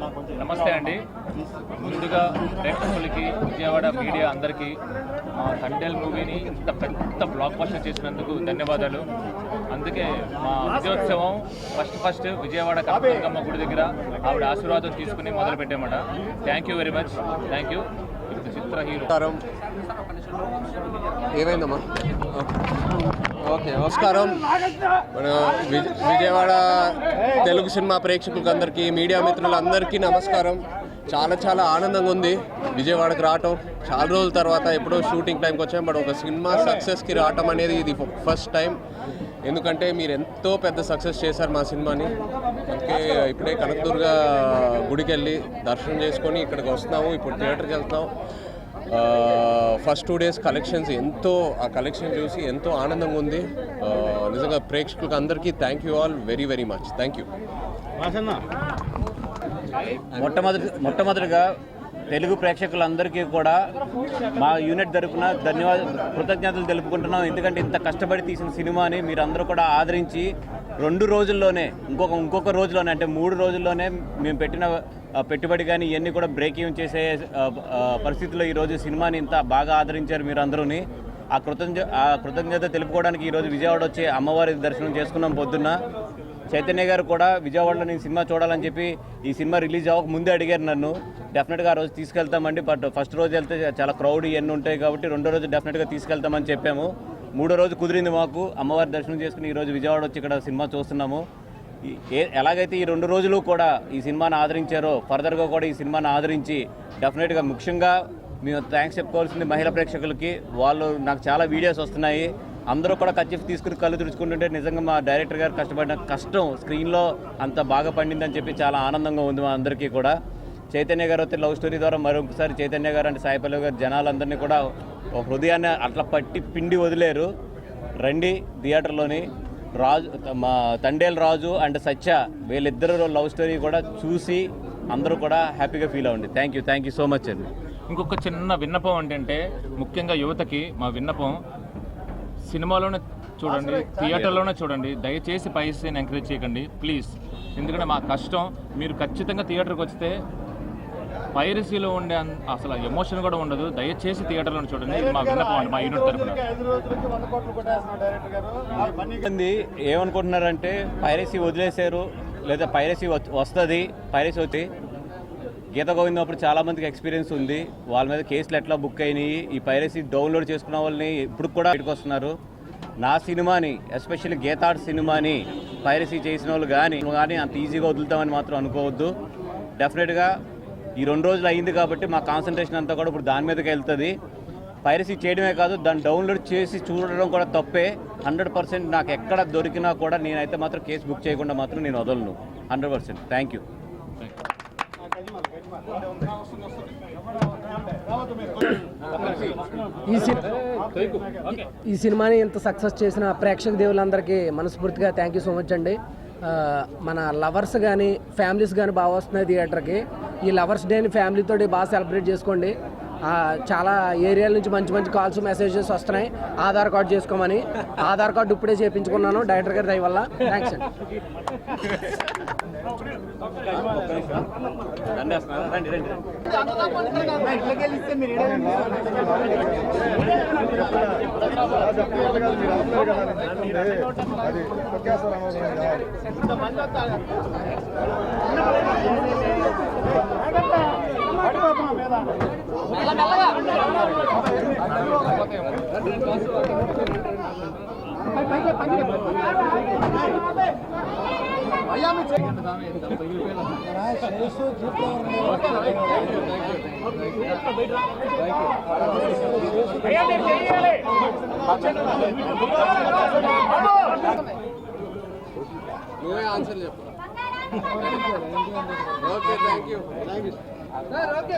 నమస్తే అండి. ముందుగా ప్రేక్షకులకి విజయవాడ మీడియా అందరికీ మా తండేల్ మూవీని ఇంత పెద్ద బ్లాక్ బస్టర్ చేసినందుకు ధన్యవాదాలు. అందుకే మా విజయోత్సవం ఫస్ట్ ఫస్ట్ విజయవాడ కనకదుర్గమ్మ గుడి దగ్గర ఆవిడ ఆశీర్వాదం తీసుకుని మొదలు పెట్టామట thank you very much thank you Chitra hero. ఏమైందమ్మా? ఓకే నమస్కారం. మన విజయవాడ తెలుగు సినిమా ప్రేక్షకులకు అందరికీ మీడియా మిత్రులందరికీ నమస్కారం. చాలా చాలా ఆనందంగా ఉంది విజయవాడకు రావటం. చాలా రోజుల తర్వాత ఎప్పుడో షూటింగ్ టైంకి వచ్చాం బట్ ఒక సినిమా సక్సెస్కి రావటం అనేది ఇది ఫస్ట్ టైం. ఎందుకంటే మీరు ఎంతో పెద్ద సక్సెస్ చేశారు మా సినిమాని. అందుకే ఇప్పుడే కనకదుర్గ గుడికి వెళ్ళి దర్శనం చేసుకొని ఇక్కడికి వస్తున్నాము. ఇప్పుడు థియేటర్కి వెళ్తాం ఫస్ట్ టూ డేస్ కలెక్షన్స్ ఎంతో ఆ కలెక్షన్ చూసి ఎంతో ఆనందంగా ఉంది. నిజంగా ప్రేక్షకులకు అందరికీ thank you all very very much thank you మొట్టమొదటి మొట్టమొదటిగా తెలుగు ప్రేక్షకులందరికీ కూడా మా యూనిట్ తరపున ధన్యవాద కృతజ్ఞతలు తెలుపుకుంటున్నాం. ఎందుకంటే ఇంత కష్టపడి తీసిన సినిమాని మీరందరూ కూడా ఆదరించి రెండు రోజుల్లోనే ఇంకొక ఇంకొక రోజులోనే అంటే మూడు రోజుల్లోనే మేము పెట్టిన పెట్టుబడి కానీ ఇవన్నీ కూడా బ్రేక్ ఈవెన్ చేసే పరిస్థితిలో ఈరోజు సినిమాని ఇంత బాగా ఆదరించారు మీరు అందరూని ఆ కృతజ్ఞ ఆ కృతజ్ఞత తెలుపుకోవడానికి ఈరోజు విజయవాడ వచ్చి అమ్మవారి దర్శనం చేసుకున్నాం పొద్దున్న. చైతన్య గారు కూడా విజయవాడలో నేను సినిమా చూడాలని చెప్పి ఈ సినిమా రిలీజ్ అవ్వక ముందే అడిగారు నన్ను. డెఫినెట్గా ఆ రోజు తీసుకెళ్తామండి బట్ ఫస్ట్ రోజు వెళ్తే చాలా క్రౌడ్ ఇవన్నీ ఉంటాయి కాబట్టి రెండో రోజు డెఫినెట్గా తీసుకెళ్తామని చెప్పాము. మూడో రోజు కుదిరింది మాకు అమ్మవారి దర్శనం చేసుకుని ఈరోజు విజయవాడ వచ్చి ఇక్కడ సినిమా చూస్తున్నాము. ఎలాగైతే ఈ రెండు రోజులు కూడా ఈ సినిమాని ఆదరించారో ఫర్దర్గా కూడా ఈ సినిమాను ఆదరించి డెఫినెట్గా ముఖ్యంగా మేము థ్యాంక్స్ చెప్పుకోవాల్సింది మహిళా ప్రేక్షకులకి. వాళ్ళు నాకు చాలా వీడియోస్ వస్తున్నాయి. అందరూ కూడా కచ్చిఫ్ తీసుకుని కళ్ళు తుడుచుకుంటుంటే నిజంగా మా డైరెక్టర్ గారు కష్టపడిన కష్టం స్క్రీన్లో అంత బాగా పండిందని చెప్పి చాలా ఆనందంగా ఉంది మా అందరికీ కూడా. చైతన్య గారు వచ్చి లవ్ స్టోరీ ద్వారా మరొకసారి చైతన్య గారు అంటే సాయిపల్లి గారు జనాలందరినీ కూడా ఒక హృదయాన్ని అట్లా పట్టి పిండి వదిలేరు. రండి థియేటర్లోని రాజు మా తండేల్ రాజు అండ్ సత్య వీళ్ళిద్దరు లవ్ స్టోరీ కూడా చూసి అందరూ కూడా హ్యాపీగా ఫీల్ అవ్వండి. Thank you thank you so much అండి ఇంకొక చిన్న విన్నపం ఏంటంటే ముఖ్యంగా యువతకి మా విన్నపం సినిమాలోనే చూడండి థియేటర్లోనే చూడండి దయచేసి పైసని ఎంకరేజ్ చేయకండి ప్లీజ్ ఎందుకంటే మా కష్టం మీరు ఖచ్చితంగా థియేటర్కి వస్తే పైరసీలో ఉండే అసలు ఎమోషన్ కూడా ఉండదు. దయచేసి థియేటర్లో చూడండి. మా విన్నపం మా యూనిట్ తరఫున మంది ఏమనుకుంటున్నారంటే పైరసీ వదిలేశారు లేదా పైరసీ వస్తుంది పైరసీ వచ్చి గీత గోవిందం అప్పుడు చాలామందికి ఎక్స్పీరియన్స్ ఉంది. వాళ్ళ మీద కేసులు ఎట్లా బుక్ అయినాయి ఈ పైరసీ డౌన్లోడ్ చేసుకున్న వాళ్ళని ఇప్పుడు కూడా బయటకు వస్తున్నారు. నా సినిమాని ఎస్పెషల్లీ గీతాడ్ సినిమాని పైరసీ చేసిన వాళ్ళు కానీ కానీ అంత ఈజీగా వదులుతామని మాత్రం అనుకోవద్దు. డెఫినెట్గా ఈ రెండు రోజులు అయింది కాబట్టి మా కాన్సన్ట్రేషన్ అంతా కూడా ఇప్పుడు దాని మీదకి వెళ్తుంది. పైరసీ చేయడమే కాదు దాన్ని డౌన్లోడ్ చేసి చూడడం కూడా తప్పే. హండ్రెడ్ పర్సెంట్ నాకు ఎక్కడ దొరికినా కూడా నేనైతే మాత్రం కేసు బుక్ చేయకుండా మాత్రం నేను వదలను. హండ్రెడ్ పర్సెంట్ థ్యాంక్ యూ ఈ ఈ సినిమాని ఇంత సక్సెస్ చేసిన ప్రేక్షక దేవులందరికీ మనస్ఫూర్తిగా థ్యాంక్ యూ సో మచ్ అండి. మన లవర్స్ కానీ ఫ్యామిలీస్ కానీ బాగా వస్తున్నాయి థియేటర్కి ఈ లవర్స్ డేని ఫ్యామిలీతో బాగా సెలబ్రేట్ చేసుకోండి. చాలా ఏరియాల నుంచి మంచి మంచి కాల్స్ మెసేజెస్ వస్తున్నాయి. ఆధార్ కార్డు చేసుకోమని. ఆధార్ కార్డు ఇప్పుడే చేయించుకున్నాను డైరెక్టర్ గారి దయ వల్ల. థ్యాంక్స్ అండి. నువ్వే ఆన్సర్ చెప్పు okay thank you thank you sir okay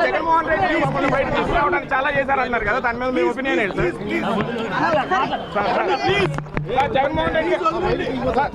Jaganmohan Reddy మమ్మల్ని బయట తీసుకురావడానికి చాలా చేశారన్నారు కదా దాని మీద మీ ఒపీనియన్ ఏంటి సార్ జగన్మోహన్ రెడ్డి సార్